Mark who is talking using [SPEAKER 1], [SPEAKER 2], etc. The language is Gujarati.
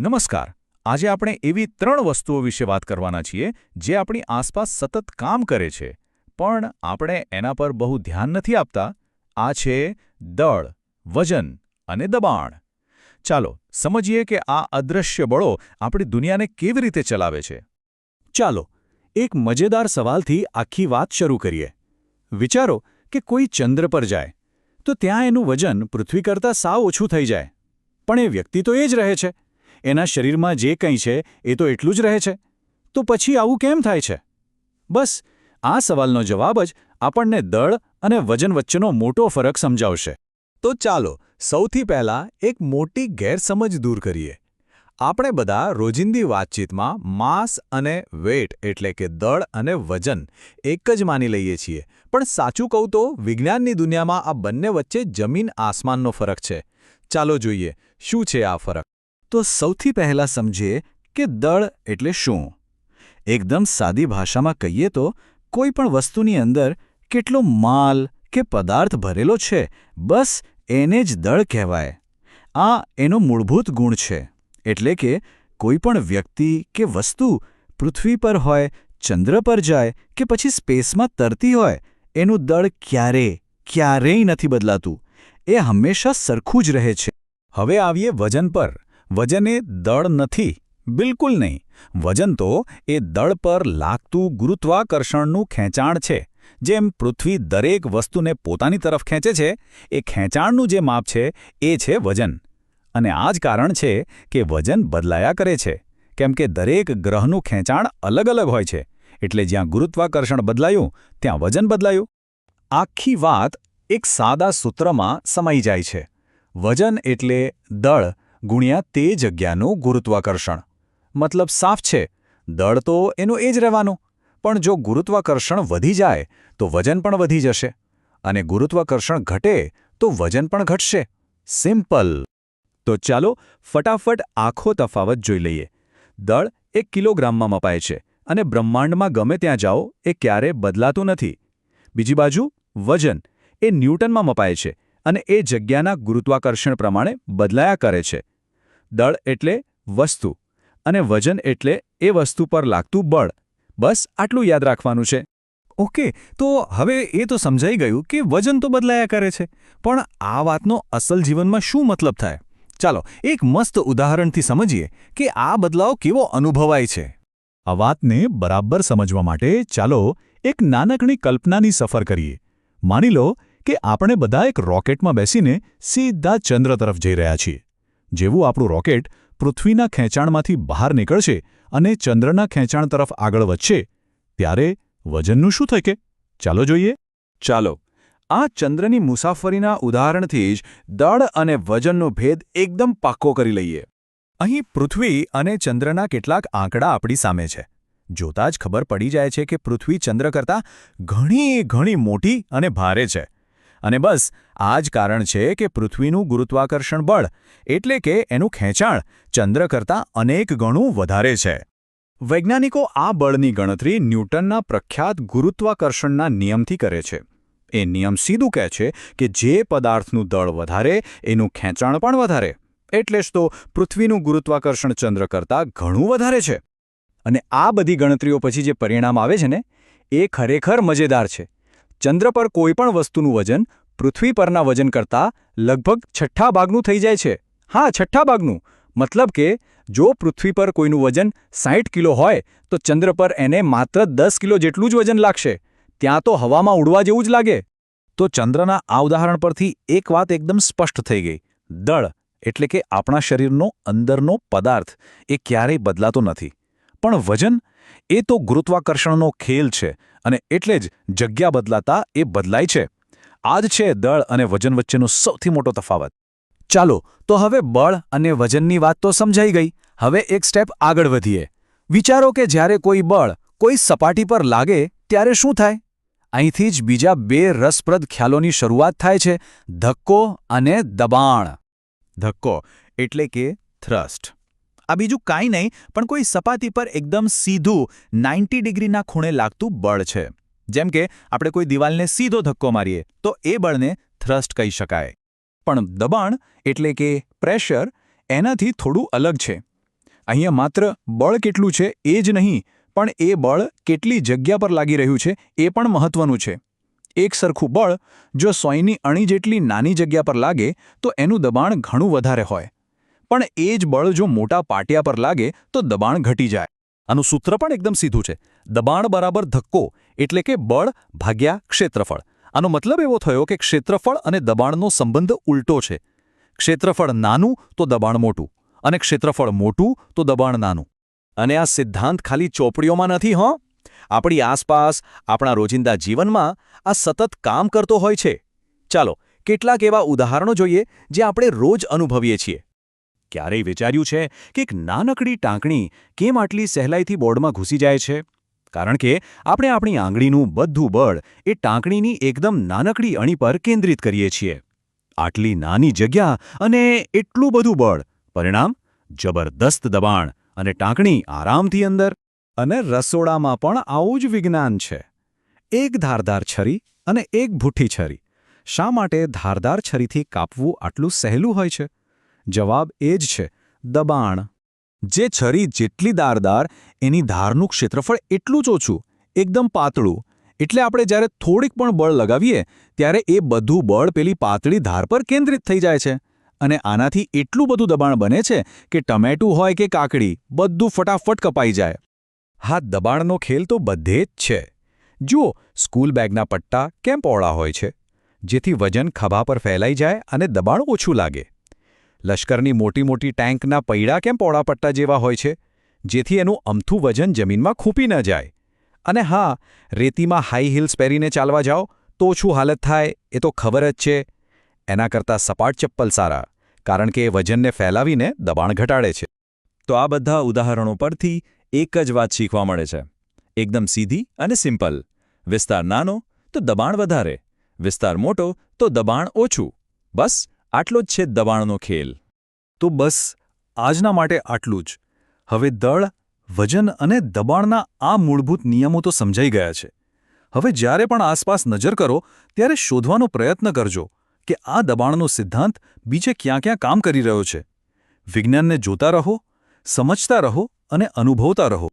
[SPEAKER 1] નમસ્કાર. આજે આપણે એવી ત્રણ વસ્તુઓ વિશે વાત કરવાના છીએ, જે આપણી આસપાસ સતત કામ કરે છે. પણ આપણે એના પર બહુ ધ્યાન નથી આપતા. આ છે દળ, વજન અને દબાણ. ચાલો, સમજીએ કે આ અદૃશ્ય બળો આપણી દુનિયાને કેવી રીતે ચલાવે છે.
[SPEAKER 2] ચાલો, એક મજેદાર સવાલથી આખી વાત શરૂ કરીએ. વિચારો કે કોઈ ચંદ્ર પર જાય. તો ત્યાં એનું વજન પૃથ્વી કરતાં સાવ ઓછું થઈ જાય. પણ એ વ્યક્તિ તો એ જ રહે છે. એના શરીરમાં જે કંઈ છે, એ તો એટલું જ રહે છે. તો પછી આવું કેમ થાય છે? બસ, આ સવાલનો જવાબ જ આપણને દળ અને વજન વચ્ચેનો મોટો ફરક સમજાવશે.
[SPEAKER 3] તો ચાલો, સૌથી પહેલા એક મોટી ગેરસમજ દૂર કરીએ. આપણે બધા રોજિંદી વાતચીતમાં માસ અને વેટ એટલે કે દળ અને વજન એક જ માની લઈએ છીએ. પણ સાચું કહું તો, વિજ્ઞાનની દુનિયામાં આ બંને વચ્ચે જમીન આસમાનનો ફરક છે. ચાલો જોઈએ, શું છે આ ફરક?
[SPEAKER 2] તો સૌથી પહેલા સમજીએ કે દળ એટલે શું. એકદમ સાદી ભાષામાં કહીએ તો, કોઈ પણ વસ્તુની અંદર કેટલો માલ કે પદાર્થ ભરેલો છે, બસ એને જ દળ કહેવાય. આ એનો મૂળભૂત ગુણ છે, એટલે કે કોઈ પણ વ્યક્તિ કે વસ્તુ પૃથ્વી પર હોય, ચંદ્ર પર જાય કે પછી સ્પેસમાં તરતી હોય, એનું દળ ક્યારે, ક્યારેય નથી બદલાતું. એ હંમેશા સરખું જ રહે છે.
[SPEAKER 1] હવે આવીએ વજન પર. વજન એ દળ નથી, બિલકુલ નહીં. વજન તો એ દળ પર લાગતું ગુરુત્વાકર્ષણનું ખેંચાણ છે. જેમ પૃથ્વી દરેક વસ્તુને પોતાની તરફ ખેંચે છે, એ ખેંચાણનું જે માપ છે, એ છે વજન. અને આ જ કારણ છે કે વજન બદલાયા કરે છે. કેમ કે દરેક ગ્રહનું ખેંચાણ અલગ અલગ હોય છે. એટલે જ્યાં ગુરુત્વાકર્ષણ બદલાયું, ત્યાં વજન બદલાયું. આખી વાત એક સાદા સૂત્રમાં સમાઈ જાય છે. વજન એટલે દળ ગુણ્યા તે જગ્યાનું ગુરુત્વાકર્ષણ. મતલબ સાફ છે, દળ તો એનું એ જ રહેવાનું. પણ જો ગુરુત્વાકર્ષણ વધી જાય, તો વજન પણ વધી જશે. અને ગુરુત્વાકર્ષણ ઘટે, તો વજન પણ ઘટશે. સિમ્પલ.
[SPEAKER 2] તો ચાલો ફટાફટ આખો તફાવત જોઈ લઈએ. દળ એક કિલોગ્રામમાં મપાય છે અને બ્રહ્માંડમાં ગમે ત્યાં જાઓ, એ ક્યારે બદલાતું નથી. બીજી બાજુ, વજન એ ન્યૂટનમાં મપાય છે અને એ જગ્યાના ગુરુત્વાકર્ષણ પ્રમાણે બદલાયા કરે છે. દળ એટલે વસ્તુ અને વજન એટલે એ વસ્તુ પર લાગતું બળ. બસ આટલું યાદ રાખવાનું છે.
[SPEAKER 1] ઓકે તો હવે એ તો સમજાઈ ગયું કે વજન તો બદલાયા કરે છે પણ આ વાતનો અસલ જીવનમાં શું મતલબ થાય? ચાલો એક મસ્ત ઉદાહરણથી સમજીએ કે આ બદલાવ કેવો અનુભવાય છે. આ વાતને બરાબર સમજવા માટે ચાલો એક નાનકડી કલ્પનાની સફર કરીએ. માની લો કે આપણે બધા એક રોકેટમાં બેસીને સીધા ચંદ્ર તરફ જઈ રહ્યા છીએ. જેવું આપણું રોકેટ પૃથ્વીના ખેંચાણમાંથી બહાર નીકળશે અને ચંદ્રના ખેંચાણ તરફ આગળ વધશે, ત્યારે વજનનું શું થકે ચાલો જોઈએ.
[SPEAKER 2] ચાલો. આ ચંદ્રની મુસાફરીના ઉદાહરણથી જ દળ અને વજનનો ભેદ એકદમ પાક્કો કરી લઈએ.
[SPEAKER 1] અહીં પૃથ્વી અને ચંદ્રના કેટલાક આંકડા આપણી સામે છે. જોતાં જ ખબર પડી જાય છે કે પૃથ્વી ચંદ્ર કરતાં ઘણી ઘણી મોટી અને ભારે છે. અને બસ, આ જ કારણ છે કે પૃથ્વીનું ગુરુત્વાકર્ષણ બળ એટલે કે એનું ખેંચાણ ચંદ્ર કરતાં અનેક ગણું વધારે છે. વૈજ્ઞાનિકો આ બળની ગણતરી ન્યૂટનના પ્રખ્યાત ગુરુત્વાકર્ષણના નિયમથી કરે છે. એ નિયમ સીધું કહે છે કે જે પદાર્થનું દળ વધારે, એનું ખેંચાણ પણ વધારે. એટલે જ તો પૃથ્વીનું ગુરુત્વાકર્ષણ ચંદ્ર કરતાં ઘણું વધારે છે. અને આ બધી ગણતરીઓ પછી જે પરિણામ આવે છે ને, એ ખરેખર મજેદાર છે. ચંદ્ર પર કોઈપણ વસ્તુનું વજન પૃથ્વી પરના વજન કરતાં લગભગ છઠ્ઠા ભાગનું થઈ જાય છે. હા, છઠ્ઠા ભાગનું. મતલબ કે જો પૃથ્વી પર કોઈનું વજન સાઠ કિલો હોય, તો ચંદ્ર પર એને માત્ર દસ કિલો જેટલું જ વજન લાગશે. ત્યાં તો હવામાં ઉડવા જેવું જ લાગે. તો ચંદ્રના આ ઉદાહરણ પરથી એક વાત એકદમ સ્પષ્ટ થઈ ગઈ. દળ, એટલે કે આપણા શરીરનો અંદરનો પદાર્થ, એ ક્યારેય બદલાતો નથી. પણ વજન એ તો ગુરુત્વાકર્ષણનો ખેલ છે અને એટલે જ જગ્યા બદલાતા એ બદલાય છે. આ જ છે દળ અને વજન વચ્ચેનો સૌથી મોટો તફાવત. ચાલો, તો હવે બળ અને વજનની વાત તો સમજાઈ ગઈ. હવે એક સ્ટેપ આગળ વધીએ. વિચારો કે જ્યારે કોઈ બળ કોઈ સપાટી પર લાગે, ત્યારે શું થાય? અહીંથી જ બીજા બે રસપ્રદ ખ્યાલોની શરૂઆત થાય છે. ધક્કો અને દબાણ. ધક્કો એટલે કે થ્રસ્ટ. આ બીજું કાંઈ નહીં, પણ કોઈ સપાટી પર એકદમ સીધું નાઇન્ટી ડિગ્રીના ખૂણે લાગતું બળ છે. જેમ કે, આપણે કોઈ દિવાલને સીધો ધક્કો મારીએ, તો એ બળને થ્રસ્ટ કહી શકાય. પણ દબાણ એટલે કે પ્રેશર એનાથી થોડું અલગ છે. અહીંયા માત્ર બળ કેટલું છે એ જ નહીં, પણ એ બળ કેટલી જગ્યા પર લાગી રહ્યું છે એ પણ મહત્વનું છે. એક સરખું બળ જો સોયની અણી જેટલી નાની જગ્યા પર લાગે, તો એનું દબાણ ઘણું વધારે હોય. પણ એ જ બળ જો મોટા પાટિયા પર લાગે, તો દબાણ ઘટી જાય.
[SPEAKER 4] આનું સૂત્ર પણ એકદમ સીધું છે. દબાણ બરાબર ધક્કો એટલે કે બળ ભાગ્યા ક્ષેત્રફળ. આનો મતલબ એવો થયો કે ક્ષેત્રફળ અને દબાણનો સંબંધ ઉલટો છે. ક્ષેત્રફળ નાનું, તો દબાણ મોટું. અને ક્ષેત્રફળ મોટું, તો દબાણ નાનું.
[SPEAKER 1] અને આ સિદ્ધાંત ખાલી ચોપડીઓમાં નથી, હં? આપણી આસપાસ, આપણા રોજિંદા જીવનમાં આ સતત કામ કરતો હોય છે. ચાલો, કેટલાક એવા ઉદાહરણો જોઈએ જે આપણે રોજ અનુભવીએ છીએ. ક્યારેય વિચાર્યું છે કે એક નાનકડી ટાંકણી કેમ આટલી સહેલાઈથી બોર્ડમાં ઘૂસી જાય છે? કારણ કે આપણે આપણી આંગળીનું બધું બળ એ ટાંકણીની એકદમ નાનકડી અણી પર કેન્દ્રિત કરીએ છીએ. આટલી નાની જગ્યા અને એટલું બધું બળ. પરિણામ? જબરદસ્ત દબાણ અને ટાંકણી આરામથી અંદર અને રસોડામાં પણ આવું જ વિજ્ઞાન છે. એક ધારદાર છરી અને એક ભૂઠી છરી. શા માટે ધારદાર છરીથી કાપવું આટલું સહેલું હોય છે? જવાબ એ જ છે, દબાણ. જે છરી જેટલી દારદાર, એની ધારનું ક્ષેત્રફળ એટલું જ ઓછું, એકદમ પાતળું. એટલે આપણે જ્યારે થોડીક પણ બળ લગાવીએ, ત્યારે એ બધું બળ પેલી પાતળી ધાર પર કેન્દ્રિત થઈ જાય છે. અને આનાથી એટલું બધું દબાણ બને છે કે ટમેટું હોય કે કાકડી, બધું ફટાફટ કપાઈ જાય. હા, દબાણનો ખેલ તો બધે જ છે. જુઓ, સ્કૂલ બેગના પટ્ટા કેમ પહોળા હોય છે? જેથી વજન ખભા પર ફેલાઈ જાય અને દબાણ ઓછું લાગે. લશ્કરની મોટી મોટી ટેન્કના પૈડા કેમ પોળાપટ્ટા જેવા હોય છે? જેથી એનું અમથું વજન જમીનમાં ખૂંપી ન જાય. અને હા, રેતીમાં હાઈ હીલ્સ પહેરીને ચાલવા જાઓ, તો ઓછું હાલત થાય, એ તો ખબર જ છે. એના કરતાં સપાટ ચપ્પલ સારા, કારણ કે એ વજનને ફેલાવીને દબાણ ઘટાડે છે.
[SPEAKER 4] તો આ બધા ઉદાહરણો પરથી એક જ વાત શીખવા મળે છે. એકદમ સીધી અને સિમ્પલ. વિસ્તાર નાનો, તો દબાણ વધારે. વિસ્તાર મોટો, તો દબાણ ઓછું. બસ આટલો જ છે દબાણનો ખેલ.
[SPEAKER 1] તો બસ, આજના માટે આટલું જ. હવે દળ, વજન અને દબાણના આ મૂળભૂત નિયમો તો સમજાઈ ગયા છે. હવે જ્યારે પણ આસપાસ નજર કરો, ત્યારે શોધવાનો પ્રયત્ન કરજો કે આ દબાણનો સિદ્ધાંત બીજે ક્યાં ક્યાં કામ કરી રહ્યો છે. વિજ્ઞાનને જોતા રહો, સમજતા રહો અને અનુભવતા રહો.